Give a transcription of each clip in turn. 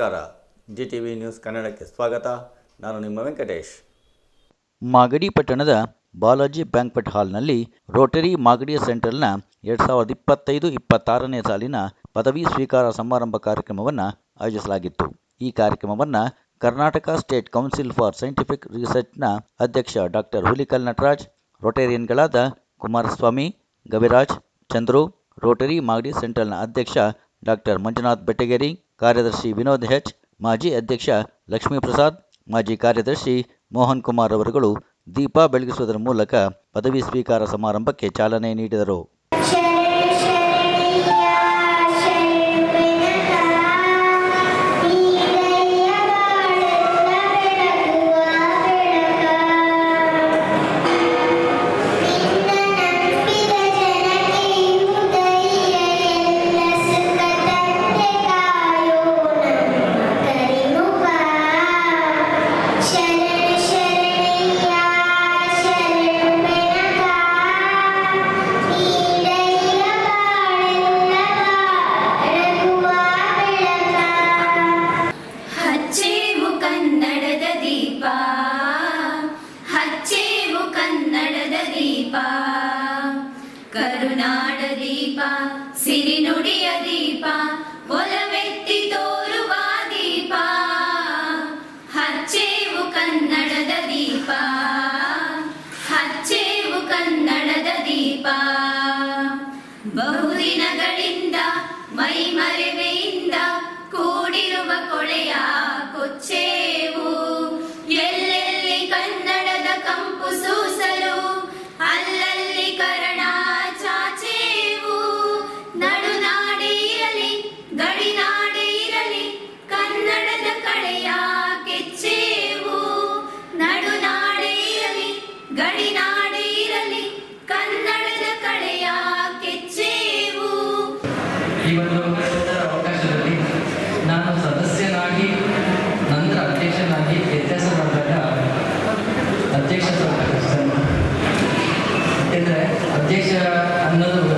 ನಮಸ್ಕಾರ. G T V news ಕನ್ನಡಕ್ಕೆ ಸ್ವಾಗತ. ನಾನು ನಿಮ್ಮ ವೆಂಕಟೇಶ್. ಮಾಗಡಿ ಪಟ್ಟಣದ ಬಾಲಾಜಿ ಬ್ಯಾಂಕ್ವೆಟ್ ಹಾಲ್ನಲ್ಲಿ ರೋಟರಿ ಮಾಗಡಿ ಸೆಂಟ್ರಲ್ನ ಎರಡು ಸಾವಿರದ ಇಪ್ಪತ್ತೈದು ಇಪ್ಪತ್ತಾರನೇ ಸಾಲಿನ ಪದವಿ ಸ್ವೀಕಾರ ಸಮಾರಂಭ ಕಾರ್ಯಕ್ರಮವನ್ನು ಆಯೋಜಿಸಲಾಗಿತ್ತು. ಈ ಕಾರ್ಯಕ್ರಮವನ್ನು Karnataka state council for scientific ರಿಸರ್ಚ್ನ ಅಧ್ಯಕ್ಷ ಡಾಕ್ಟರ್ ಹುಲಿಕಲ್ ನಟರಾಜ್, ರೋಟೇರಿಯನ್ಗಳಾದ ಕುಮಾರಸ್ವಾಮಿ, ಗವಿರಾಜ್, ಚಂದ್ರು, ರೋಟರಿ ಮಾಗಡಿ ಸೆಂಟ್ರಲ್ನ ಅಧ್ಯಕ್ಷ ಡಾಕ್ಟರ್ ಮಂಜುನಾಥ್ ಬೆಟ್ಟಗೇರಿ ಕಾರ್ಯದರ್ಶಿ ವಿನೋದ್ ಹೆಚ್ ಮಾಜಿ ಅಧ್ಯಕ್ಷ ಲಕ್ಷ್ಮೀಪ್ರಸಾದ್, ಮಾಜಿ ಕಾರ್ಯದರ್ಶಿ ಮೋಹನ್ ಕುಮಾರ್ ಅವರುಗಳು ದೀಪ ಬೆಳಗಿಸುವುದರ ಮೂಲಕ ಪದವಿ ಸ್ವೀಕಾರ ಸಮಾರಂಭಕ್ಕೆ ಚಾಲನೆ ನೀಡಿದರು. കോളയാ കൊച്ചേ अभिनंदन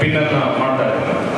ಪಿನ್ನನ್ನು ಮಾಡ್ತಾರೆ ನಾನು